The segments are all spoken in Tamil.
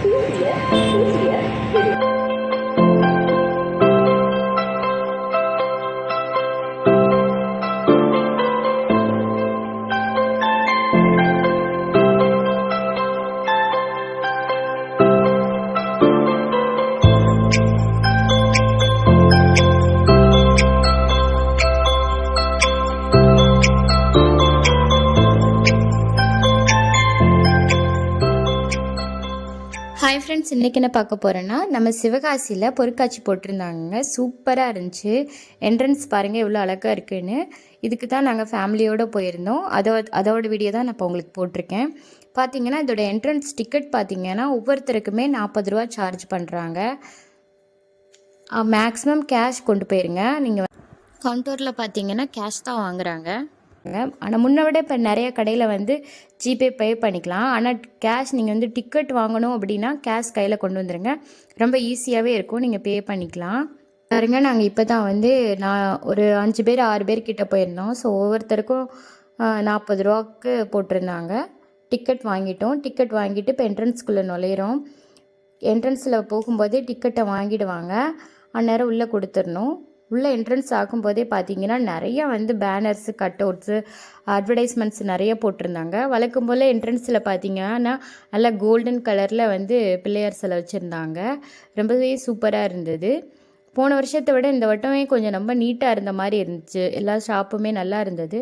蝴蝶蝴蝶 இன்றைக்கி என்ன பார்க்க போகிறேன்னா நம்ம சிவகாசியில் பொருட்காட்சி போட்டிருந்தாங்க. சூப்பராக இருந்துச்சு. என்ட்ரன்ஸ் பாருங்கள் எவ்வளோ அழகாக இருக்குன்னு. இதுக்கு தான் நாங்கள் ஃபேமிலியோடு போயிருந்தோம். அதோ அதோட வீடியோ தான் நான் இப்போ உங்களுக்கு போட்டிருக்கேன். பார்த்தீங்கன்னா இதோட என்ட்ரன்ஸ் டிக்கெட் பார்த்தீங்கன்னா ஒவ்வொருத்தருக்குமே நாற்பது ரூபா சார்ஜ் பண்ணுறாங்க மேக்ஸிமம் கேஷ் கொண்டு போயிருங்க. நீங்கள் கவுண்டரில் பார்த்தீங்கன்னா கேஷ் தான் வாங்குகிறாங்க ஆனால் முன்ன விட இப்போ நிறைய கடையில் வந்து ஜிபே பே பண்ணிக்கலாம். ஆனால் கேஷ் நீங்கள் வந்து டிக்கெட் வாங்கணும் அப்படின்னா கேஷ் கையில் கொண்டு வந்துடுங்க ரொம்ப ஈஸியாகவே இருக்கும். நீங்கள் பே பண்ணிக்கலாம். பாருங்க நாங்கள் இப்போ தான் வந்து நான் ஒரு அஞ்சு பேர் ஆறு பேர் கிட்டே போயிருந்தோம். ஸோ ஒவ்வொருத்தருக்கும் நாற்பது ரூபாக்கு போட்டிருந்தாங்க. டிக்கெட் வாங்கிட்டோம். டிக்கெட் வாங்கிட்டு இப்போ என்ட்ரன்ஸ்குள்ளே நுழையிறோம். என்ட்ரன்ஸில் போகும்போதே டிக்கெட்டை வாங்கிடுவாங்க. அந்நேரம் உள்ளே கொடுத்துடணும். உள்ளே என்ட்ரன்ஸ் ஆகும்போதே பார்த்தீங்கன்னா நிறைய வந்து பேனர்ஸு கட் அவுட்ஸு அட்வர்டைஸ்மெண்ட்ஸ் நிறைய போட்டிருந்தாங்க. வழக்கம் போல் என்ட்ரன்ஸில் பார்த்தீங்கன்னா நல்லா கோல்டன் கலரில் வந்து பிள்ளையார் சிலை வச்சுருந்தாங்க. ரொம்பவே சூப்பராக இருந்தது. போன வருஷத்தை விட இந்த வட்டமே கொஞ்சம் ரொம்ப நீட்டாக இருந்த மாதிரி இருந்துச்சு. எல்லா ஷாப்புமே நல்லா இருந்தது.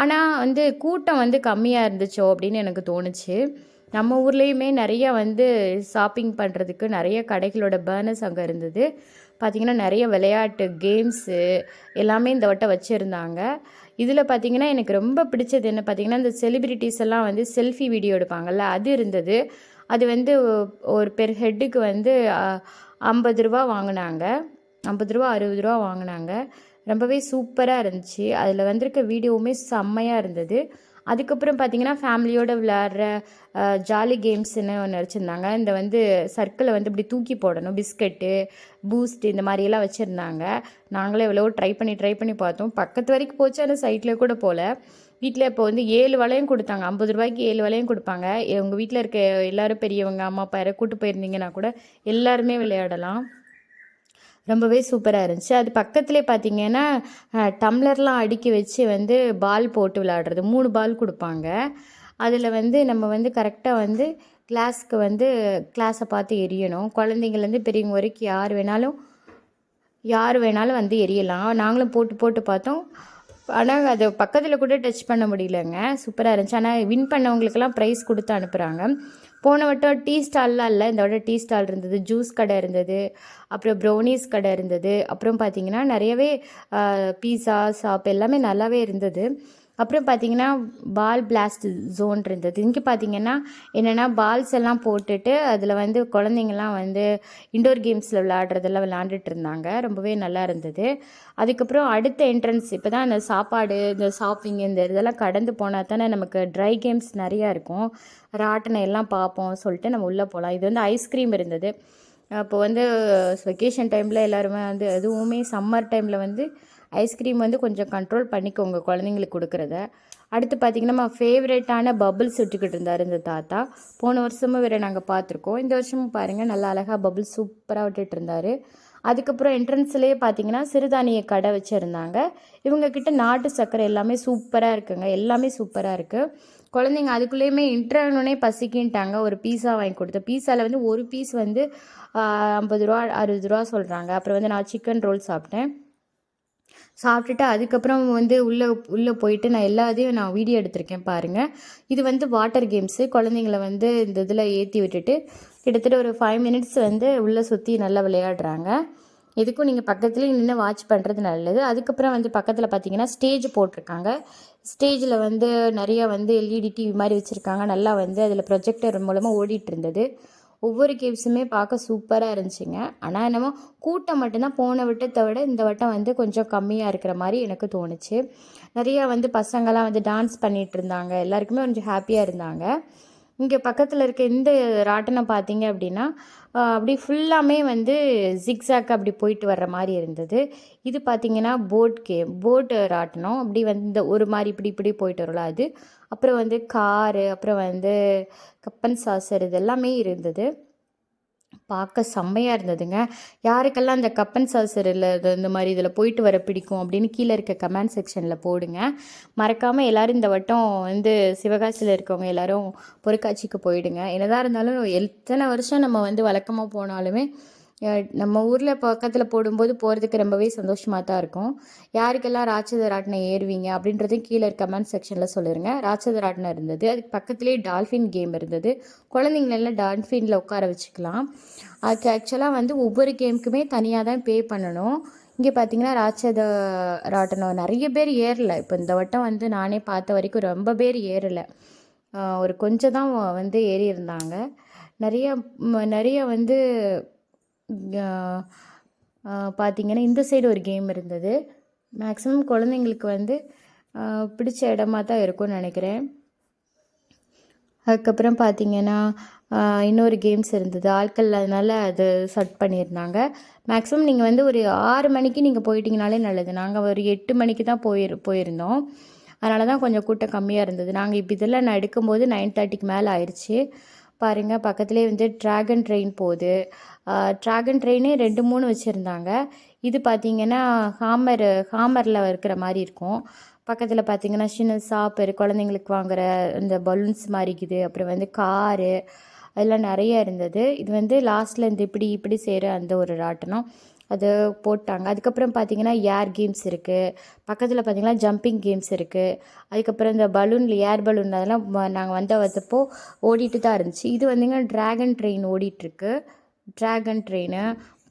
ஆனால் வந்து கூட்டம் வந்து கம்மியாக இருந்துச்சோ அப்படின்னு எனக்கு தோணுச்சு. நம்ம ஊர்லேயுமே நிறைய வந்து ஷாப்பிங் பண்ணுறதுக்கு நிறைய கடைகளோட பேர்னஸ் அங்கே இருந்தது. பார்த்திங்கன்னா நிறைய விளையாட்டு கேம்ஸு எல்லாமே இந்த வட்டம் வச்சுருந்தாங்க. இதில் பார்த்திங்கன்னா எனக்கு ரொம்ப பிடிச்சது என்ன பார்த்திங்கன்னா இந்த செலிப்ரிட்டிஸ் எல்லாம் வந்து செல்ஃபி வீடியோ எடுப்பாங்கல்ல அது இருந்தது. அது வந்து ஒரு பெர் ஹெட்டுக்கு வந்து ஐம்பது ரூபா வாங்கினாங்க. ஐம்பது ரூபா அறுபது ரூபா வாங்கினாங்க. ரொம்பவே சூப்பராக இருந்துச்சு. அதில் வந்திருக்க வீடியோவுமே செம்மையாக இருந்தது. அதுக்கப்புறம் பார்த்தீங்கன்னா ஃபேமிலியோடு விளையாடுற ஜாலி கேம்ஸ்னு ஒன்று வச்சுருந்தாங்க. இந்த வந்து சர்க்கிளை வந்து இப்படி தூக்கி போடணும். பிஸ்கட்டு பூஸ்ட் இந்த மாதிரியெல்லாம் வச்சுருந்தாங்க. நாங்களே எவ்வளோ ட்ரை பண்ணி ட்ரை பண்ணி பார்த்தோம். பக்கத்து வரைக்கும் போச்சு. ஆனால் சைட்டில் கூட போகல வீட்டில் இப்போ வந்து ஏழு வளையம் கொடுத்தாங்க. ஐம்பது ரூபாய்க்கு ஏழு வளையம் கொடுப்பாங்க. உங்கள் வீட்டில் இருக்க எல்லோரும் பெரியவங்க அம்மா அப்பா யாரை கூட்டு போயிருந்தீங்கன்னா கூட எல்லாருமே விளையாடலாம். ரொம்பவே சூப்பராக இருந்துச்சு. அது பக்கத்துலேயே பார்த்தீங்கன்னா டம்ளர்லாம் அடுக்கி வச்சு வந்து பால் போட்டு விளாடுறது மூணு பால் கொடுப்பாங்க. அதில் வந்து நம்ம வந்து கரெக்டாக வந்து கிளாஸ்க்கு வந்து கிளாஸை பார்த்து எரியணும். குழந்தைங்கள்லேருந்து பெரியவங்க வரைக்கும் யார் வேணாலும் யார் வேணாலும் வந்து எரியலாம். நாங்களும் போட்டு போட்டு பார்த்தோம். ஆனால் அது பக்கத்தில் கூட டச் பண்ண முடியலங்க. சூப்பராக இருந்துச்சு. ஆனால் வின் பண்ணவங்களுக்கெல்லாம் ப்ரைஸ் கொடுத்து அனுப்புகிறாங்க போன வட்டம் டீ ஸ்டால்லாம் இல்லை. இந்த வட்டம் டீ ஸ்டால் இருந்தது ஜூஸ் கடை இருந்தது அப்புறம் ப்ரௌனீஸ் கடை இருந்தது. அப்புறம் பார்த்திங்கன்னா நிறையவே பீஸா சாப் எல்லாமே நல்லாவே இருந்தது. அப்புறம் பார்த்தீங்கன்னா பால் பிளாஸ்ட் ஜோன் இருந்தது இங்கே பார்த்தீங்கன்னா என்னென்னா பால்ஸ் எல்லாம் போட்டுட்டு அதில் வந்து குழந்தைங்கள்லாம் வந்து இண்டோர் கேம்ஸில் விளையாடுறதெல்லாம் விளையாண்டுட்டு இருந்தாங்க. ரொம்பவே நல்லா இருந்தது. அதுக்கப்புறம் அடுத்த என்ட்ரன்ஸ் இப்போ தான் அந்த சாப்பாடு இந்த ஷாப்பிங் இந்த இதெல்லாம் கடந்து போனால் தானே நமக்கு ட்ரை கேம்ஸ் நிறையா இருக்கும். ராட்டினம் எல்லாம் பார்ப்போம் சொல்லிட்டு நம்ம உள்ளே போகலாம் இது வந்து ஐஸ்கிரீம் இருந்தது. அப்போ வந்து வெக்கேஷன் டைமில் எல்லாருமே வந்து அதுவுமே சம்மர் டைமில் வந்து ஐஸ்கிரீம் வந்து கொஞ்சம் கண்ட்ரோல் பண்ணிக்கோங்க குழந்தைங்களுக்கு கொடுக்குறத. அடுத்து பார்த்திங்கன்னா நம்ம ஃபேவரேட்டான பபுள்ஸ் விட்டுக்கிட்டு இருந்தார் இந்த தாத்தா. போன வருஷமும் வேறு நாங்கள் பார்த்துருக்கோம் இந்த வருஷமும் பாருங்கள் நல்லா அழகாக பபுள்ஸ் சூப்பராக விட்டுட்டு இருந்தார். அதுக்கப்புறம் என்ட்ரன்ஸ்லேயே பார்த்தீங்கன்னா சிறுதானிய கடை வச்சுருந்தாங்க. இவங்கக்கிட்ட நாட்டு சர்க்கரை எல்லாமே சூப்பராக இருக்குங்க. எல்லாமே சூப்பராக இருக்குது குழந்தைங்க அதுக்குள்ளேயுமே இன்டர்னே பசிக்கின்ட்டாங்க. ஒரு பீஸா வாங்கி கொடுத்தேன் பீஸாவில் வந்து ஒரு பீஸ் வந்து ஐம்பது ரூபா அறுபது ரூபா சொல்கிறாங்க அப்புறம் வந்து நான் சிக்கன் ரோல் சாப்பிட்டேன். சாப்பிட்டுட்டு அதுக்கப்புறம் வந்து உள்ளே உள்ளே போயிட்டு நான் எல்லாத்தையும் நான் வீடியோ எடுத்திருக்கேன் பாருங்கள் இது வந்து வாட்டர் கேம்ஸு. குழந்தைங்கள வந்து இந்த இதில் ஏற்றி விட்டுட்டு கிட்டத்தட்ட ஒரு ஃபைவ் மினிட்ஸ் வந்து உள்ளே சுற்றி நல்லா விளையாடுறாங்க. இதுக்கும் நீங்கள் பக்கத்துலேயே நின்று வாட்ச் பண்ணுறது நல்லது. அதுக்கப்புறம் வந்து பக்கத்தில் பார்த்தீங்கன்னா ஸ்டேஜ் போட்டிருக்காங்க. ஸ்டேஜில் வந்து நிறைய வந்து எல்இடி டிவி மாதிரி வச்சுருக்காங்க. நல்லா வந்து அதில் ப்ரொஜெக்டர் மூலமாக ஓடிட்டு இருந்தது. ஒவ்வொரு கேவ்ஸுமே பார்க்க சூப்பராக இருந்துச்சுங்க. ஆனால் என்னமோ கூட்டம் மட்டும்தான் போன வட்டத்தை விட இந்த வட்டம் வந்து கொஞ்சம் கம்மியாக இருக்கிற மாதிரி எனக்கு தோணுச்சு. நிறையா வந்து பசங்கள்லாம் வந்து டான்ஸ் பண்ணிகிட்டு இருந்தாங்க. எல்லாருக்குமே கொஞ்சம் ஹாப்பியாக இருந்தாங்க. இங்கே பக்கத்தில் இருக்க இந்த ராட்டனை பார்த்தீங்க அப்படின்னா அப்படி ஃபுல்லாமே வந்து ஜிக்ஸாக் அப்படி போயிட்டு வர்ற மாதிரி இருந்தது. இது பார்த்திங்கன்னா போட் கேம் போட் ராட்டினம். அப்படி வந்து ஒரு மாதிரி இப்படி இப்படி போயிட்டு வரல அது அப்புறம் வந்து காரு அப்புறம் வந்து கப்பன் சாசர் இது எல்லாமே இருந்தது. பார்க்க செம்மையாக இருந்ததுங்க. யாருக்கெல்லாம் அந்த கப்பன் சாசர் இது இந்த மாதிரி இதில் போயிட்டு வர பிடிக்கும் அப்படின்னு கீழே இருக்க கமெண்ட் செக்ஷனில் போடுங்க. மறக்காமல் எல்லோரும் இந்த வட்டம் வந்து சிவகாசியில் இருக்கவங்க எல்லோரும் பொருட்காட்சிக்கு போயிடுங்க. என்னதான் இருந்தாலும் எத்தனை வருஷம் நம்ம வந்து வழக்கமாக போனாலுமே நம்ம ஊரில் பக்கத்தில் போடும்போது போகிறதுக்கு ரொம்பவே சந்தோஷமாக தான் இருக்கும். யாருக்கெல்லாம் ராட்சத ராட்டினம் ஏறுவீங்க அப்படின்றதையும் கீழே கமெண்ட் செக்ஷனில் சொல்லிடுங்க ராட்சத ராட்டினம் இருந்தது அதுக்கு பக்கத்துலேயே டால்ஃபின் கேம் இருந்தது. குழந்தைங்களெல்லாம் டால்ஃபினில் உட்கார வச்சுக்கலாம். அதுக்கு ஆக்சுவலாக வந்து ஒவ்வொரு கேமுக்குமே தனியாக தான் பே பண்ணணும். இங்கே பார்த்தீங்கன்னா ராட்சத ராட்டினம் நிறைய பேர் ஏறலை. இப்போ இந்த வட்டம் வந்து நானே பார்த்த வரைக்கும் ரொம்ப பேர் ஏறலை. ஒரு கொஞ்சம் தான் வந்து ஏறி இருந்தாங்க நிறைய நிறைய வந்து பார்த்தீங்கன்னா இந்த சைடு ஒரு கேம் இருந்தது. மேக்ஸிமம் குழந்தைங்களுக்கு வந்து பிடிச்ச இடமா தான் இருக்கும்னு நினைக்கிறேன். அதுக்கப்புறம் பார்த்திங்கன்னா இன்னொரு கேம்ஸ் இருந்தது. ஆட்கள் அதனால் அது செட் பண்ணியிருந்தாங்க. மேக்ஸிமம் நீங்கள் வந்து ஒரு ஆறு மணிக்கு நீங்கள் போயிட்டீங்கனாலே நல்லது. நாங்கள் ஒரு எட்டு மணிக்கு தான் போயிரு போயிருந்தோம். அதனால தான் கொஞ்சம் கூட்டம் கம்மியாக இருந்தது. நாங்கள் இப்போ இதெல்லாம் நான் எடுக்கும்போது நைன் தேர்ட்டிக்கு மேலே ஆயிடுச்சு பாருங்கள் பக்கத்துலேயே வந்து ட்ராகன் ட்ரெயின் போகுது. ட்ராகன் ட்ரெயினே ரெண்டு மூணு வச்சுருந்தாங்க. இது பார்த்திங்கன்னா ஹாமர் ஹாமரில் இருக்கிற மாதிரி இருக்கும். பக்கத்தில் பார்த்திங்கன்னா சின்ன சாப்பர் குழந்தைங்களுக்கு வாங்குற இந்த பலூன்ஸ் மாதிரி இருக்குது. அப்புறம் வந்து காரு அதெல்லாம் நிறைய இருந்தது. இது வந்து லாஸ்ட்டில் இந்த இப்படி இப்படி செய்கிற அந்த ஒரு ராட்டனம். அது போட்டாங்க. அதுக்கப்புறம் பார்த்தீங்கன்னா ஏர் கேம்ஸ் இருக்குது பக்கத்தில் பார்த்தீங்கன்னா ஜம்பிங் கேம்ஸ் இருக்குது அதுக்கப்புறம் இந்த பலூனில் ஏர் பலூன் அதெல்லாம் நாங்கள் வந்த வந்தப்போ ஓடிட்டு தான் இருந்துச்சு. இது வந்துங்க ட்ராகன் ட்ரெயின் ஓடிட்டுருக்கு. ட்ராகன் ட்ரெயின்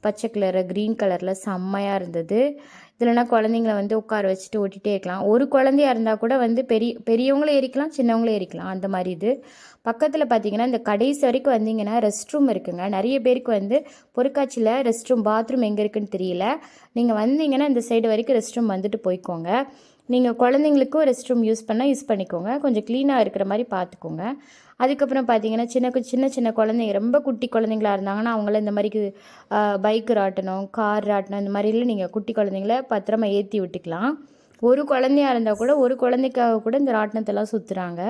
பச்சை கலரு க்ரீன் கலரில் செம்மையாக இருந்தது. இதுலனா குழந்தைங்கள வந்து உட்கார வச்சுட்டு ஓட்டிகிட்டே இருக்கலாம். ஒரு குழந்தையா இருந்தால் கூட வந்து பெரிய பெரியவங்களும் ஏறிக்கலாம் சின்னவங்களும் ஏறிக்கலாம். அந்த மாதிரி இது. பக்கத்தில் பார்த்தீங்கன்னா இந்த கடைசி வரைக்கும் வந்தீங்கன்னா ரெஸ்ட் ரூம் இருக்குங்க. நிறைய பேருக்கு வந்து பொருட்காட்சியில் ரெஸ்ட் ரூம் பாத்ரூம் எங்கே இருக்குன்னு தெரியல. நீங்கள் வந்தீங்கன்னா இந்த சைடு வரைக்கும் ரெஸ்ட் ரூம் வந்துட்டு போய்க்கோங்க. நீங்கள் குழந்தைங்களுக்கும் ரெஸ்ட் ரூம் யூஸ் பண்ணால் யூஸ் பண்ணிக்கோங்க. கொஞ்சம் க்ளீனாக இருக்கிற மாதிரி பார்த்துக்கோங்க அதுக்கப்புறம் பார்த்தீங்கன்னா சின்ன கு- சின்ன சின்ன குழந்தைங்க ரொம்ப குட்டி குழந்தைங்களா இருந்தாங்கன்னா அவங்கள இந்த மாதிரி பைக் ராட்டணும் கார் ராட்டணும் இந்த மாதிரிலாம் நீங்கள் குட்டி குழந்தைங்கள பத்திரமா ஏற்றி விட்டுக்கலாம். ஒரு குழந்தையா இருந்தால் கூட ஒரு குழந்தைக்காக கூட இந்த ராட்டினத்தெல்லாம் சுற்றுறாங்க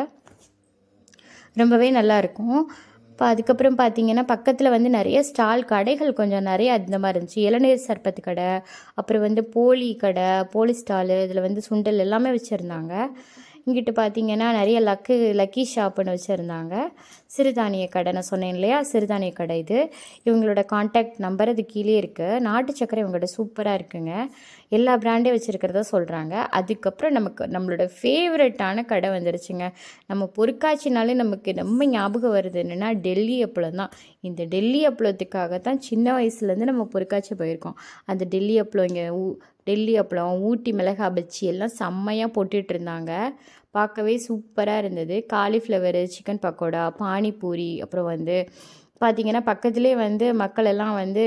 ரொம்பவே நல்லாயிருக்கும். இப்போ அதுக்கப்புறம் பார்த்தீங்கன்னா பக்கத்தில் வந்து நிறைய ஸ்டால் கடைகள் கொஞ்சம் நிறைய அந்த மாதிரி இருந்துச்சு. இளநீர் சர்பத்து கடை அப்புறம் வந்து போலி கடை போலி ஸ்டாலு இதில் வந்து சுண்டல் எல்லாமே வச்சுருந்தாங்க. இங்கிட்டு பார்த்தீங்கன்னா நிறைய லக்கு லக்கி ஷாப்புன்னு வச்சுருந்தாங்க. சிறுதானிய கடை நான் சொன்னேன் இல்லையா? சிறுதானிய கடை இது. இவங்களோட காண்டாக்ட் நம்பர் அது கீழே இருக்குது நாட்டு சக்கரை இவங்களோட சூப்பராக இருக்குங்க. எல்லா பிராண்டே வச்சுருக்கிறத சொல்கிறாங்க அதுக்கப்புறம் நமக்கு நம்மளோட ஃபேவரட்டான கடை வந்துருச்சுங்க. நம்ம பொருட்காட்சினாலே நமக்கு ரொம்ப ஞாபகம் வருது. என்னென்னா டெல்லி அப்பளம் தான். இந்த டெல்லி அப்பளத்துக்காக தான் சின்ன வயசுலேருந்து நம்ம பொருட்காட்சி போயிருக்கோம். அந்த டெல்லி அப்பளம் இங்கே ஊ டெல்லி அப்பளம் ஊட்டி மிளகா பச்சி எல்லாம் செம்மையாக போட்டுட்ருந்தாங்க பார்க்கவே சூப்பராக இருந்தது. காலிஃப்ளவரு சிக்கன் பக்கோடா பானிபூரி அப்புறம் வந்து பார்த்திங்கன்னா பக்கத்துலேயே வந்து மக்கள் எல்லாம் வந்து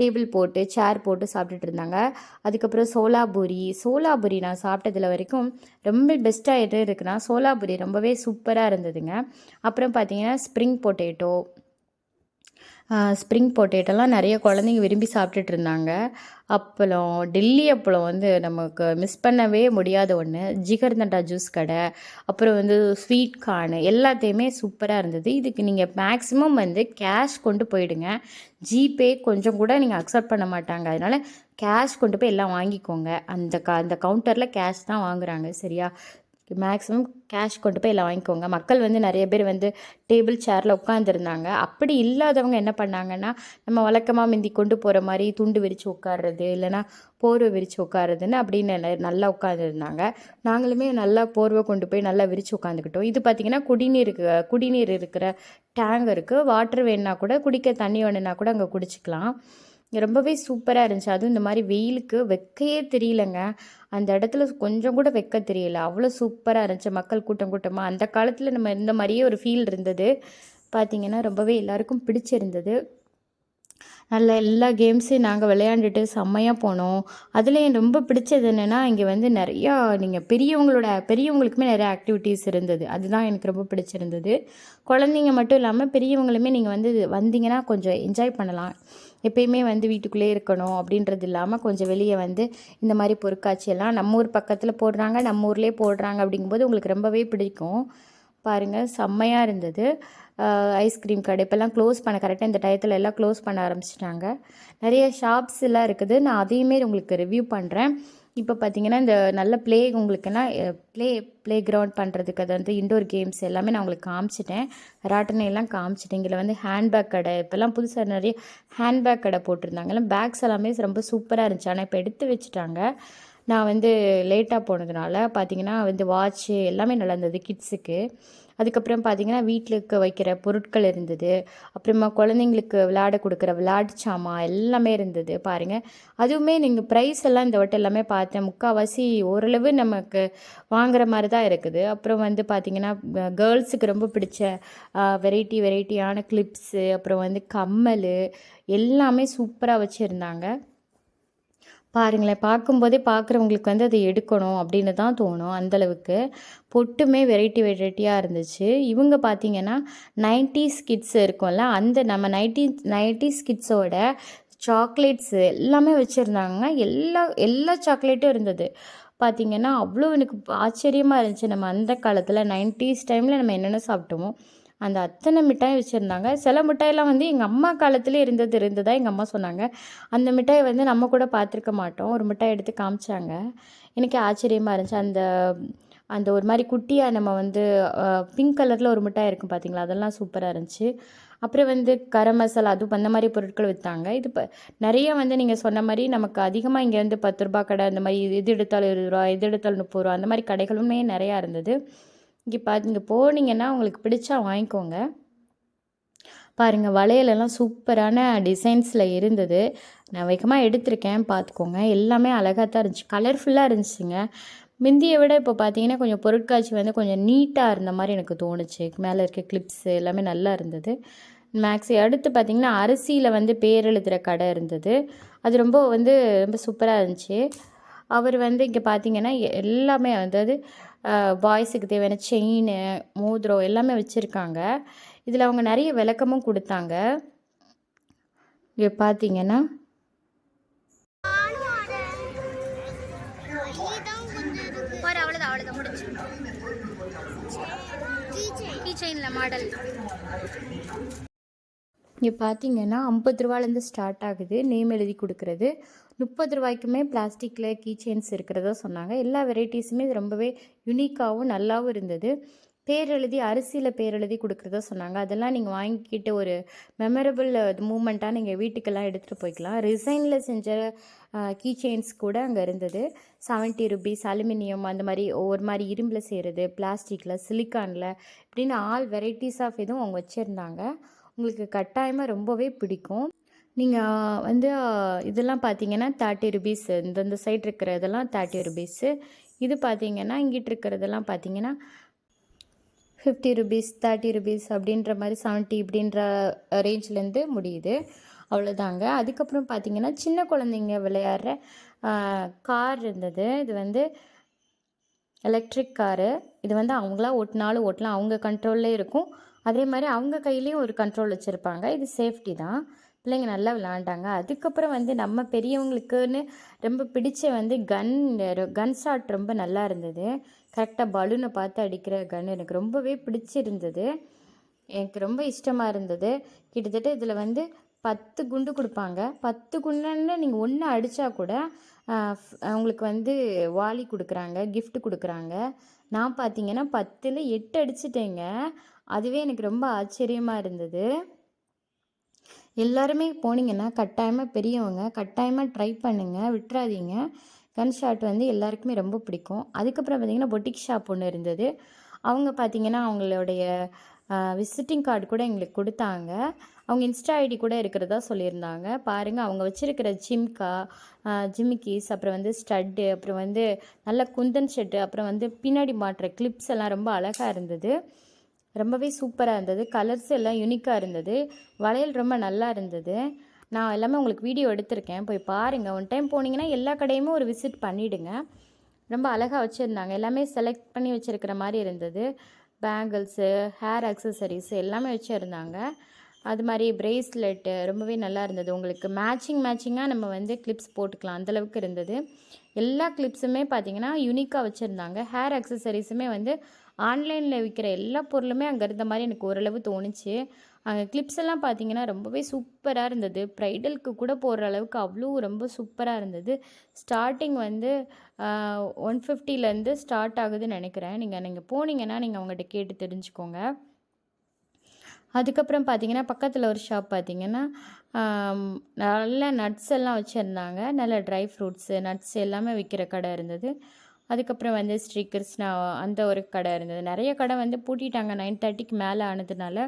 டேபிள் போட்டு சேர் போட்டு சாப்பிட்டுட்டு இருந்தாங்க. அதுக்கப்புறம் சோலாபூரி. சோலாபூரி நான் சாப்பிட்டதுல வரைக்கும் ரொம்ப பெஸ்ட்டாக எது இருக்குன்னா சோலாபூரி ரொம்பவே சூப்பராக இருந்ததுங்க. அப்புறம் பார்த்தீங்கன்னா ஸ்ப்ரிங் பொட்டேட்டோ ஸ்ப்ரிங் பொட்டேட்டோலாம் நிறைய குழந்தைங்க விரும்பி சாப்பிட்டுட்டு இருந்தாங்க. அப்பளம் டெல்லி அப்பளம் வந்து நமக்கு மிஸ் பண்ணவே முடியாத ஒன்று ஜிகர்தண்டா ஜூஸ் கடை அப்புறம் வந்து ஸ்வீட் கார்னு எல்லாத்தையுமே சூப்பராக இருந்தது. இதுக்கு நீங்கள் மேக்ஸிமம் வந்து கேஷ் கொண்டு போயிடுங்க. ஜிபே கொஞ்சம் கூட நீங்கள் அக்செப்ட் பண்ண மாட்டாங்க. அதனால் கேஷ் கொண்டு போய் எல்லாம் வாங்கிக்கோங்க. அந்த க அந்த கவுண்டரில் கேஷ் தான் வாங்குறாங்க. சரியா? மேக்ஸிமம் கேஷ் கொண்டு போய் எல்லாம் வாங்கிக்கோங்க. மக்கள் வந்து நிறைய பேர் வந்து டேபிள் சேரில் உட்காந்துருந்தாங்க அப்படி இல்லாதவங்க என்ன பண்ணாங்கன்னா நம்ம வழக்கமாக மிந்தி கொண்டு போகிற மாதிரி துண்டு விரித்து உட்காடுறது இல்லைன்னா போர்வை விரித்து உட்காருறதுன்னு அப்படின்னு நெ- நல்லா உட்காந்துருந்தாங்க நாங்களுமே நல்லா போர்வை கொண்டு போய் நல்லா விரித்து உட்காந்துக்கிட்டோம் இது பார்த்திங்கன்னா குடிநீருக்கு குடிநீர் இருக்கிற டேங்க் இருக்குது வாட்டர் வேணுன்னா கூட குடிக்க தண்ணி வேணுன்னா கூட அங்கே குடிச்சிக்கலாம். ரொம்பவே சூப்பராக இருந்துச்சு. அதுவும் இந்த மாதிரி வெயிலுக்கு வெக்கையே தெரியலங்க. அந்த இடத்துல கொஞ்சம் கூட வெக்க தெரியல. அவ்வளோ சூப்பராக இருந்துச்சு. மக்கள் கூட்டம் கூட்டமாக அந்த காலத்தில் நம்ம இந்த மாதிரியே ஒரு ஃபீல் இருந்தது. பார்த்தீங்கன்னா ரொம்பவே எல்லாருக்கும் பிடிச்சிருந்தது. நல்ல எல்லா கேம்ஸையும் நாங்கள் விளையாண்டுட்டு செம்மையாக போனோம். அதில் எனக்கு ரொம்ப பிடிச்சது என்னென்னா இங்கே வந்து நிறையா நீங்கள் பெரியவங்களோட பெரியவங்களுக்குமே நிறைய ஆக்டிவிட்டீஸ் இருந்தது. அதுதான் எனக்கு ரொம்ப பிடிச்சிருந்தது. குழந்தைங்க மட்டும் இல்லாமல் பெரியவங்களுமே நீங்கள் வந்து வந்தீங்கன்னா கொஞ்சம் என்ஜாய் பண்ணலாம். எப்பயுமே வந்து வீட்டுக்குள்ளே இருக்கணும் அப்படின்றது இல்லாமல் கொஞ்சம் வெளியே வந்து இந்த மாதிரி பொருட்காட்சியெல்லாம் நம்ம ஊர் பக்கத்தில் போடுறாங்க நம்ம ஊர்லேயே போடுறாங்க அப்படிங்கும்போது உங்களுக்கு ரொம்பவே பிடிக்கும். பாருங்கள் செம்மையாக இருந்தது. ஐஸ்கிரீம் கடை இப்போல்லாம் க்ளோஸ் பண்ண கரெக்டாக இந்த டயத்தில் எல்லாம் க்ளோஸ் பண்ண ஆரம்பிச்சிட்டாங்க. நிறைய ஷாப்ஸ் எல்லாம் இருக்குது. நான் அதையுமே உங்களுக்கு ரிவ்யூ பண்ணுறேன் இப்போ பார்த்தீங்கன்னா இந்த நல்ல ப்ளே உங்களுக்குன்னா ப்ளே ப்ளே கிரவுண்ட் பண்ணுறதுக்கு அது வந்து இண்டோர் கேம்ஸ் எல்லாமே நான் உங்களுக்கு காமிச்சிட்டேன். ராட்டனை எல்லாம் காமிச்சிட்டேன். இதில் வந்து ஹேண்ட்பேக் கடை இப்போல்லாம் புதுசாக நிறைய ஹேண்ட்பேக் கடை போட்டிருந்தாங்க எல்லாம் பேக்ஸ் எல்லாமே ரொம்ப சூப்பராக இருந்துச்சு. ஆனால் இப்போ எடுத்து வச்சுட்டாங்க. நான் வந்து லேட்டாக போனதுனால பார்த்தீங்கன்னா வந்து வாட்ச்சு எல்லாமே நல்லா இருந்தது கிட்ஸுக்கு அதுக்கப்புறம் பார்த்தீங்கன்னா வீட்டிலுக்கு வைக்கிற பொருட்கள் இருந்தது. அப்புறமா குழந்தைங்களுக்கு விளையாட கொடுக்குற விளையாட்டு சாமான் எல்லாமே இருந்தது பாருங்கள் அதுவுமே நீங்கள் ப்ரைஸ் எல்லாம் இந்த வட்டம் எல்லாமே பார்த்தேன். முக்கால்வாசி ஓரளவு நமக்கு வாங்குற மாதிரி தான் இருக்குது. அப்புறம் வந்து பார்த்திங்கன்னா கேர்ள்ஸுக்கு ரொம்ப பிடிச்ச வெரைட்டி வெரைட்டியான கிளிப்ஸு அப்புறம் வந்து கம்மல் எல்லாமே சூப்பராக வச்சுருந்தாங்க. பாருங்களேன் பார்க்கும்போதே பார்க்குறவங்களுக்கு வந்து அதை எடுக்கணும் அப்படின்னு தான் தோணும் அந்தளவுக்கு பொட்டுமே வெரைட்டி வெரைட்டியாக இருந்துச்சு. இவங்க பார்த்தீங்கன்னா நைன்டிஸ் கிட்ஸ் இருக்கும்ல அந்த நம்ம நைன்டி நைன்டிஸ் கிட்ஸோட சாக்லேட்ஸு எல்லாமே வச்சுருந்தாங்க. எல்லா எல்லா சாக்லேட்டும் இருந்தது. பார்த்திங்கன்னா அவ்வளோ எனக்கு ஆச்சரியமாக இருந்துச்சு. நம்ம அந்த காலத்தில் நைன்டிஸ் டைமில் நம்ம என்னென்ன சாப்பிட்டோமோ. அந்த அத்தனை மிட்டாய் வச்சுருந்தாங்க. சில மிட்டாயெல்லாம் வந்து எங்கள் அம்மா காலத்துலேயே இருந்தது இருந்ததாக எங்கள் அம்மா சொன்னாங்க. அந்த மிட்டாய் வந்து நம்ம கூட பார்த்துருக்க மாட்டோம். ஒரு மிட்டாய் எடுத்து காமிச்சாங்க. எனக்கு ஆச்சரியமாக இருந்துச்சு. அந்த அந்த ஒரு மாதிரி குட்டியாக நம்ம வந்து பிங்க் கலரில் ஒரு மிட்டாய் இருக்கும் பார்த்தீங்களா அதெல்லாம் சூப்பராக இருந்துச்சு. அப்புறம் வந்து கரம் மசாலா அதுவும் அந்த மாதிரி பொருட்கள் விற்றாங்க இது இப்போ நிறைய வந்து நீங்கள் சொன்ன மாதிரி நமக்கு அதிகமாக இங்கேருந்து பத்து ரூபா கடை அந்த மாதிரி இது எடுத்தாலும் இருபது ரூபா எது எடுத்தாலும் முப்பது ரூபா அந்த மாதிரி கடைகளுமே நிறையா இருந்தது. இங்கே பா இங்கே போனீங்கன்னா உங்களுக்கு பிடிச்சா வாங்கிக்கோங்க. பாருங்கள் வளையலெல்லாம் சூப்பரான டிசைன்ஸில் இருந்தது. நான் வேகமாக எடுத்திருக்கேன் பார்த்துக்கோங்க எல்லாமே அழகாக தான் இருந்துச்சு. கலர்ஃபுல்லாக இருந்துச்சுங்க. முந்தியை விட இப்போ பார்த்தீங்கன்னா கொஞ்சம் பொருட்காட்சி வந்து கொஞ்சம் நீட்டாக இருந்த மாதிரி எனக்கு தோணுச்சு. மேலே இருக்க கிளிப்ஸு எல்லாமே நல்லா இருந்தது. மேக்ஸி அடுத்து பார்த்திங்கன்னா அரிசியில் வந்து பேர் எழுதுகிற கடை இருந்தது. அது ரொம்ப வந்து ரொம்ப சூப்பராக இருந்துச்சு. அவர் வந்து இங்கே பார்த்தீங்கன்னா எல்லாமே அதாவது பாய்ஸுக்கு தேவையான செயின் மோதிரம் எல்லாமே வச்சுருக்காங்க. இதில் அவங்க நிறைய விளக்கமும் கொடுத்தாங்க. இங்கே பார்த்தீங்கன்னா மாடல் இங்கே பார்த்தீங்கன்னா ஐம்பது ரூபாலேருந்து ஸ்டார்ட் ஆகுது நேம் எழுதி கொடுக்குறது. முப்பது ரூபாய்க்குமே பிளாஸ்டிக்கில் கீ செயின்ஸ் இருக்கிறதா சொன்னாங்க. எல்லா வெரைட்டிஸுமே ரொம்பவே யுனிக்காகவும் நல்லாவும் இருந்தது. பேர் எழுதி அரிசியில் பேர் எழுதி கொடுக்குறதா சொன்னாங்க. அதெல்லாம் நீங்கள் வாங்கிக்கிட்டு ஒரு மெமரபிள் மூமெண்ட்டாக நீங்கள் வீட்டுக்கெல்லாம் எடுத்துகிட்டு போய்க்கலாம். ரிசைனில் செஞ்ச கீ செயின்ஸ் கூட அங்கே இருந்தது. செவன்ட்டி ருபீஸ் அலுமினியம் அந்த மாதிரி ஒவ்வொரு மாதிரி இரும்பில் செய்கிறது பிளாஸ்டிக்கில் சிலிக்கானில் இப்படின்னு ஆல் வெரைட்டிஸ் ஆஃப் இதுவும் அவங்க வச்சுருந்தாங்க. உங்களுக்கு கட்டாயமாக ரொம்பவே பிடிக்கும். நீங்கள் வந்து இதெல்லாம் பார்த்தீங்கன்னா தேர்ட்டி ருபீஸ் இந்தந்த சைட் இருக்கிற இதெல்லாம் தேர்ட்டி ருபீஸு இது பார்த்தீங்கன்னா இங்கிட்டு இருக்கிறதெல்லாம் பார்த்தீங்கன்னா ஃபிஃப்டி ருபீஸ் தேர்ட்டி ருபீஸ் அப்படின்ற மாதிரி செவன்ட்டி இப்படின்ற ரேஞ்ச்லேருந்து முடியுது. அவ்வளோதாங்க அதுக்கப்புறம் பார்த்தீங்கன்னா சின்ன குழந்தைங்க விளையாடுற கார் இருந்தது. இது வந்து எலக்ட்ரிக் காரு இது வந்து அவங்களா ஓட்டினாலும் ஓட்டலாம். அவங்க கண்ட்ரோல்லே இருக்கும். அதே மாதிரி அவங்க கையிலையும் ஒரு கண்ட்ரோல் வச்சுருப்பாங்க. இது சேஃப்டி தான். பிள்ளைங்க நல்லா விளாண்டாங்க. அதுக்கப்புறம் வந்து நம்ம பெரியவங்களுக்குன்னு ரொம்ப பிடிச்ச வந்து கன் கன் ஷாட் ரொம்ப நல்லா இருந்தது. கரெக்டாக பலூனை பார்த்து அடிக்கிற கன் எனக்கு ரொம்பவே பிடிச்சிருந்தது. எனக்கு ரொம்ப இஷ்டமாக இருந்தது. கிட்டத்தட்ட இதில் வந்து பத்து குண்டு கொடுப்பாங்க. பத்து குண்டுன்னு நீங்கள் ஒன்று அடித்தா கூட உங்களுக்கு வந்து வாலி கொடுக்குறாங்க கிஃப்ட் கொடுக்குறாங்க. நான் பார்த்தீங்கன்னா பத்தில் எட்டு அடிச்சிட்டேங்க. அதுவே எனக்கு ரொம்ப ஆச்சரியமாக இருந்தது. எல்லாருமே போனீங்கன்னா கட்டாயமாக பெரியவங்க கட்டாயமாக ட்ரை பண்ணுங்கள் விட்டுறாதீங்க. கன் ஷாட் வந்து எல்லாருக்குமே ரொம்ப பிடிக்கும். அதுக்கப்புறம் பார்த்தீங்கன்னா பொட்டிக் ஷாப் ஒன்று இருந்தது. அவங்க பார்த்தீங்கன்னா அவங்களுடைய விசிட்டிங் கார்டு கூட எங்களுக்கு கொடுத்தாங்க. அவங்க இன்ஸ்டா ஐடி கூட இருக்கிறதா சொல்லியிருந்தாங்க. பாருங்கள் அவங்க வச்சுருக்கிற ஜிம்கா ஜிமிக்கீஸ் அப்புறம் வந்து ஸ்டட்டு அப்புறம் வந்து நல்ல குந்தன் ஷெட்டு அப்புறம் வந்து பின்னாடி மாட்டுற கிளிப்ஸ் எல்லாம் ரொம்ப அழகாக இருந்தது. ரொம்பவே சூப்பராக இருந்தது. கலர்ஸ் எல்லாம் யூனிக்காக இருந்தது. வளையல் ரொம்ப நல்லா இருந்தது. நான் எல்லாமே உங்களுக்கு வீடியோ எடுத்திருக்கேன். போய் பாருங்கள் ஒன் டைம் போனீங்கன்னா எல்லா கடையுமே ஒரு விசிட் பண்ணிவிடுங்க ரொம்ப அழகாக வச்சுருந்தாங்க. எல்லாமே செலக்ட் பண்ணி வச்சுருக்கிற மாதிரி இருந்தது. பேங்கிள்ஸு ஹேர் அக்சசரிஸ் எல்லாமே வச்சுருந்தாங்க. அது மாதிரி ப்ரேஸ்லெட்டு ரொம்பவே நல்லா இருந்தது. உங்களுக்கு மேட்சிங் மேட்சிங்காக நம்ம வந்து கிளிப்ஸ் போட்டுக்கலாம். அந்தளவுக்கு இருந்தது. எல்லா கிளிப்ஸுமே பார்த்தீங்கன்னா யூனிக்காக வச்சுருந்தாங்க. ஹேர் அக்சசரிஸுமே வந்து ஆன்லைனில் விற்கிற எல்லா பொருளுமே அங்கே இருந்த மாதிரி எனக்கு ஓரளவு தோணுச்சு. அங்கே கிளிப்ஸ் எல்லாம் பார்த்தீங்கன்னா ரொம்பவே சூப்பராக இருந்தது. ப்ரைடலுக்கு கூட போடுற அளவுக்கு அவ்வளோ ரொம்ப சூப்பராக இருந்தது. ஸ்டார்டிங் வந்து ஒன் ஃபிஃப்டிலேருந்து ஸ்டார்ட் ஆகுதுன்னு நினைக்கிறேன். நீங்கள் நீங்கள் போனீங்கன்னா நீங்கள் அவங்ககிட்ட கேட்டு தெரிஞ்சுக்கோங்க. அதுக்கப்புறம் பார்த்தீங்கன்னா பக்கத்தில் ஒரு ஷாப் பார்த்தீங்கன்னா நல்ல நட்ஸ் எல்லாம் வச்சுருந்தாங்க. நல்ல ட்ரை ஃப்ரூட்ஸு நட்ஸ் எல்லாமே விற்கிற கடை இருந்தது. அதுக்கப்புறம் வந்து ஸ்ரீ கிருஷ்ணா அந்த ஒரு கடை இருந்தது. நிறைய கடை வந்து பூட்டிட்டாங்க. நைன் தேர்ட்டிக்கு மேலே ஆனதுனால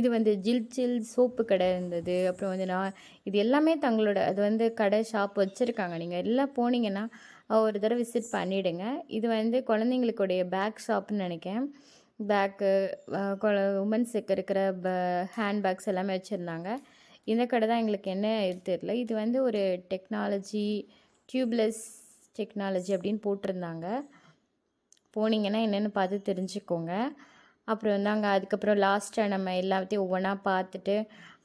இது வந்து ஜில் ஜில் சோப்பு கடை இருந்தது. அப்புறம் வந்து நான் இது எல்லாமே தங்களோட அது வந்து கடை ஷாப் வச்சுருக்காங்க. நீங்கள் எல்லாம் போனீங்கன்னா ஒரு தடவை விசிட் பண்ணிவிடுங்க இது வந்து குழந்தைங்களுக்குடைய பேக் ஷாப்னு நினைக்கிறேன். பேக்கு உமன்ஸுக்கு இருக்கிற ப ஹேண்ட் பேக்ஸ் எல்லாமே வச்சுருந்தாங்க. இந்த கடை தான் எங்களுக்கு என்ன இது தெரியல. இது வந்து ஒரு டெக்னாலஜி டியூப்லெஸ் டெக்னாலஜி அப்படின்னு போட்டிருந்தாங்க. போனீங்கன்னா என்னென்னு பார்த்து தெரிஞ்சுக்கோங்க. அப்புறம் வந்து அங்கே அதுக்கப்புறம் லாஸ்ட்டாக நம்ம எல்லாத்தையும் ஒவ்வொன்றா பார்த்துட்டு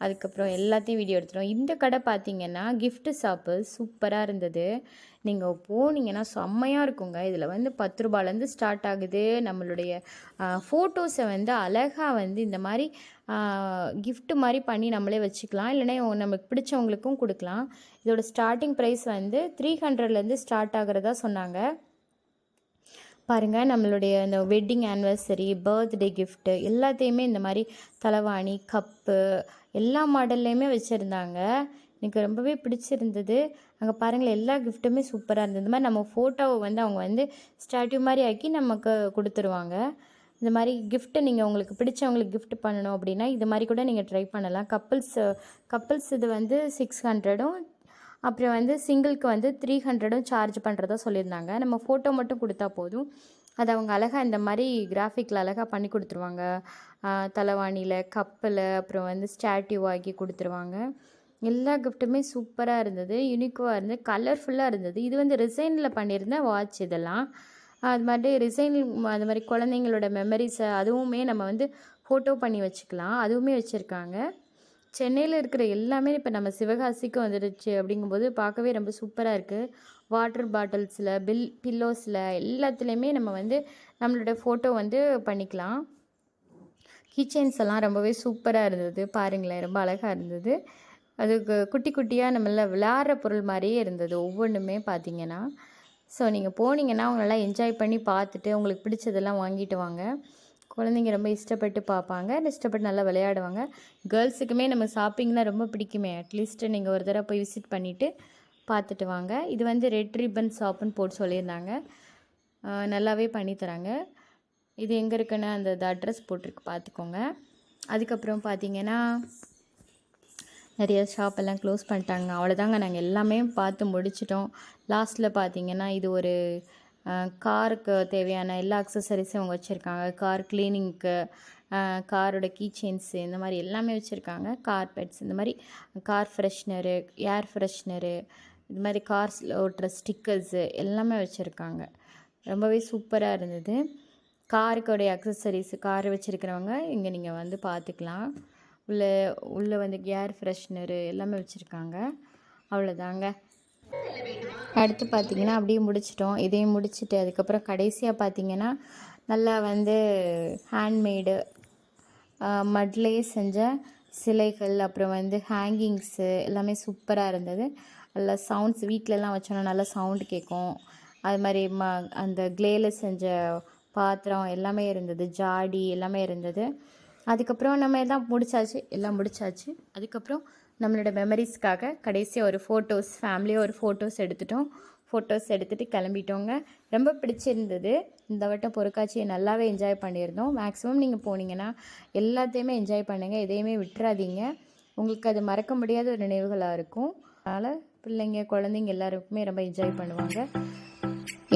அதுக்கப்புறம் எல்லாத்தையும் வீடியோ எடுத்துகிறோம் இந்த கடை பார்த்தீங்கன்னா கிஃப்ட்டு ஷாப்பு சூப்பராக இருந்தது. நீங்கள் போனீங்கன்னா செம்மையாக இருக்குங்க. இதில் வந்து பத்து ரூபாலேருந்து ஸ்டார்ட் ஆகுது. நம்மளுடைய ஃபோட்டோஸை வந்து அழகாக வந்து இந்த மாதிரி கிஃப்ட்டு மாதிரி பண்ணி நம்மளே வச்சுக்கலாம். இல்லைன்னா நமக்கு பிடிச்சவங்களுக்கும் கொடுக்கலாம். இதோட ஸ்டார்டிங் ப்ரைஸ் வந்து த்ரீ ஹண்ட்ரட்லேருந்து ஸ்டார்ட் ஆகிறதா சொன்னாங்க. பாருங்கள் நம்மளுடைய இந்த வெட்டிங் ஆனிவர்சரி பர்த்டே கிஃப்ட்டு எல்லாத்தையுமே இந்த மாதிரி தலைவாணி கப்பு எல்லா மாடல்லையுமே வச்சுருந்தாங்க. எனக்கு ரொம்பவே பிடிச்சிருந்தது. அங்கே பாருங்களேன் எல்லா கிஃப்ட்டுமே சூப்பராக இருந்தது. இந்த மாதிரி நம்ம ஃபோட்டோவை வந்து அவங்க வந்து ஸ்டாட்யூ மாதிரி ஆக்கி நமக்கு கொடுத்துருவாங்க. இந்த மாதிரி கிஃப்ட்டு நீங்கள் உங்களுக்கு பிடிச்சவங்களுக்கு கிஃப்ட் பண்ணணும் அப்படின்னா இது மாதிரி கூட நீங்கள் ட்ரை பண்ணலாம். கப்புள்ஸ் கப்புள்ஸ் இது வந்து சிக்ஸ் ஹண்ட்ரடும் அப்புறம் வந்து சிங்கிள்க்கு வந்து த்ரீ ஹண்ட்ரடும் சார்ஜ் பண்ணுறதா சொல்லியிருந்தாங்க. நம்ம ஃபோட்டோ மட்டும் கொடுத்தா போதும். அது அவங்க அழகாக இந்த மாதிரி கிராஃபிக்கில் அழகாக பண்ணி கொடுத்துருவாங்க. தலைவாணியில் கப்பில் அப்புறம் வந்து ஸ்டாட்யூ ஆகி கொடுத்துருவாங்க. எல்லா கிஃப்ட்டுமே சூப்பராக இருந்தது. யூனிக்குவாக இருந்தது. கலர்ஃபுல்லாக இருந்தது. இது வந்து ரிசைனில் பண்ணியிருந்த வாட்ச் இதெல்லாம். அது மாதிரி ரிசைன் அது மாதிரி குழந்தைங்களோட மெமரிஸை அதுவுமே நம்ம வந்து ஃபோட்டோ பண்ணி வச்சுக்கலாம். அதுவுமே வச்சுருக்காங்க. சென்னையில் இருக்கிற எல்லாமே இப்போ நம்ம சிவகாசிக்கு வந்துடுச்சு அப்படிங்கும்போது பார்க்கவே ரொம்ப சூப்பராக இருக்குது வாட்டர் பாட்டில்ஸில் பில் பில்லோஸில் எல்லாத்துலேயுமே நம்ம வந்து நம்மளோட ஃபோட்டோ வந்து பண்ணிக்கலாம். கிச்சன்ஸ் எல்லாம் ரொம்பவே சூப்பராக இருந்தது. பாருங்களேன் ரொம்ப அழகாக இருந்தது. அதுக்கு குட்டி குட்டியாக நம்மள விளையாடுற பொருள் மாதிரியே இருந்தது ஒவ்வொன்றுமே பார்த்தீங்கன்னா. ஸோ நீங்கள் போனீங்கன்னா அவங்களெல்லாம் என்ஜாய் பண்ணி பார்த்துட்டு உங்களுக்கு பிடிச்சதெல்லாம் வாங்கிட்டு வாங்க. குழந்தைங்க ரொம்ப இஷ்டப்பட்டு பார்ப்பாங்க இஷ்டப்பட்டு நல்லா விளையாடுவாங்க. கேர்ள்ஸுக்குமே நம்ம ஷாப்பிங்னால் ரொம்ப பிடிக்குமே. அட்லீஸ்ட் நீங்கள் ஒரு தடவை போய் விசிட் பண்ணிவிட்டு பார்த்துட்டு வாங்க. இது வந்து ரெட் ரிப்பன் ஷாப்புன்னு போட்டு சொல்லியிருந்தாங்க. நல்லாவே பண்ணி தராங்க. இது எங்கே இருக்குன்னு அந்த அட்ரஸ் போட்டிருக்கு பார்த்துக்கோங்க. அதுக்கப்புறம் பார்த்தீங்கன்னா நிறைய ஷாப் எல்லாம் க்ளோஸ் பண்ணிட்டாங்க. அவ்வளோதாங்க நாங்கள் எல்லாமே பார்த்து முடிச்சிட்டோம். லாஸ்ட்டில் பார்த்தீங்கன்னா இது ஒரு காருக்கு தேவையான எல்லா அக்சசரிஸும் அவங்க வச்சுருக்காங்க. கார் க்ளீனிங்க்கு காரோட கீ செயின்ஸு இந்த மாதிரி எல்லாமே வச்சுருக்காங்க. கார்பெட்ஸ் இந்த மாதிரி கார் ஃப்ரெஷ்னரு ஏர் ஃப்ரெஷ்னரு இது மாதிரி கார்ஸில் ஓட்டுற ஸ்டிக்கர்ஸு எல்லாமே வச்சுருக்காங்க. ரொம்பவே சூப்பராக இருந்தது. காருக்குடைய அக்சசரிஸ் கார் வச்சுருக்கிறவங்க இங்கே நீங்கள் வந்து பார்த்துக்கலாம் உள்ளே உள்ளே வந்து ஏர் ஃப்ரெஷ்னரு எல்லாமே வச்சுருக்காங்க. அவ்வளோதாங்க அடுத்து பார்த்தீங்கன்னா அப்படியே முடிச்சிட்டோம். இதையும் முடிச்சுட்டு அதுக்கப்புறம் கடைசியாக பார்த்தீங்கன்னா நல்லா வந்து ஹேண்ட்மேடு மட்லேயே செஞ்ச சிலைகள் அப்புறம் வந்து ஹேங்கிங்ஸு எல்லாமே சூப்பராக இருந்தது. நல்லா சவுண்ட்ஸ் வீட்டிலலாம் வச்சோன்னா நல்லா சவுண்டு கேட்கும் அது மாதிரி ம அந்த க்ளேல செஞ்ச பாத்திரம் எல்லாமே இருந்தது. ஜாடி எல்லாமே இருந்தது. அதுக்கப்புறம் நம்ம எல்லாம் முடிச்சாச்சு எல்லாம் முடிச்சாச்சு. அதுக்கப்புறம் நம்மளோட மெமரிஸ்க்காக கடைசியாக ஒரு ஃபோட்டோஸ் ஃபேமிலியாக ஒரு ஃபோட்டோஸ் எடுத்துட்டோம். ஃபோட்டோஸ் எடுத்துகிட்டு கிளம்பிட்டோங்க. ரொம்ப பிடிச்சிருந்தது. இந்த வட்டம் பொருட்காட்சியை நல்லாவே என்ஜாய் பண்ணியிருந்தோம். மேக்ஸிமம் நீங்கள் போனீங்கன்னா எல்லாத்தையுமே என்ஜாய் பண்ணுங்கள் எதையுமே விட்டுறாதீங்க. உங்களுக்கு அது மறக்க முடியாத ஒரு நினைவுகளாக இருக்கும். அதனால் பிள்ளைங்க குழந்தைங்க எல்லாருக்குமே ரொம்ப என்ஜாய் பண்ணுவாங்க.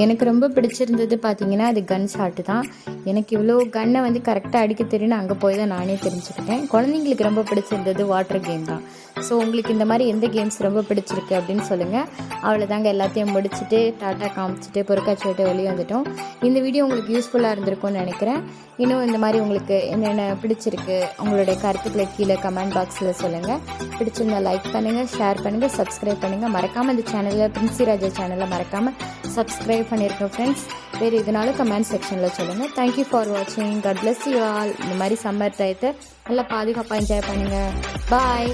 எனக்கு ரொம்ப பிடிச்சிருந்தது பார்த்தீங்கன்னா அது கன் ஷாட்டு தான். எனக்கு இவ்வளோ கன்னை வந்து கரெக்டாக அடிக்க தெரியும்னு அங்கே போய் தான் நானே தெரிஞ்சுக்கிட்டேன். குழந்தைங்களுக்கு ரொம்ப பிடிச்சிருந்தது வாட்டர் கேம் தான். ஸோ உங்களுக்கு இந்த மாதிரி எந்த கேம்ஸ் ரொம்ப பிடிச்சிருக்கு அப்படின்னு சொல்லுங்கள் அவ்வளோதாங்க எல்லாத்தையும் முடிச்சுட்டு டாட்டா காமிச்சிட்டு பொருட்காட்சி விட்டு வெளியே வந்துட்டோம். இந்த வீடியோ உங்களுக்கு யூஸ்ஃபுல்லாக இருந்திருக்கும்னு நினைக்கிறேன். இன்னும் இந்த மாதிரி உங்களுக்கு என்னென்ன பிடிச்சிருக்கு உங்களுடைய கருத்துக்களை கீழே கமெண்ட் பாக்ஸில் சொல்லுங்கள் பிடிச்சிருந்தா லைக் பண்ணுங்கள் ஷேர் பண்ணுங்கள் சப்ஸ்கிரைப் பண்ணுங்கள் மறக்காமல் இந்த சேனலில் பிரின்சி ராஜா சேனலை மறக்காமல் சப்ஸ்கிரைப் பண்ணியிருக்கேன் ஃப்ரெண்ட்ஸ் வேறு இதனால கமெண்ட் செக்ஷனில் சொல்லுங்கள் தேங்க்யூ ஃபார் வாட்சிங் கட் பிளஸ் யூ ஆல் இந்த மாதிரி சம்மர் டயத்தை நல்லா பாதுகாப்பாக என்ஜாய் பண்ணுங்கள் பாய்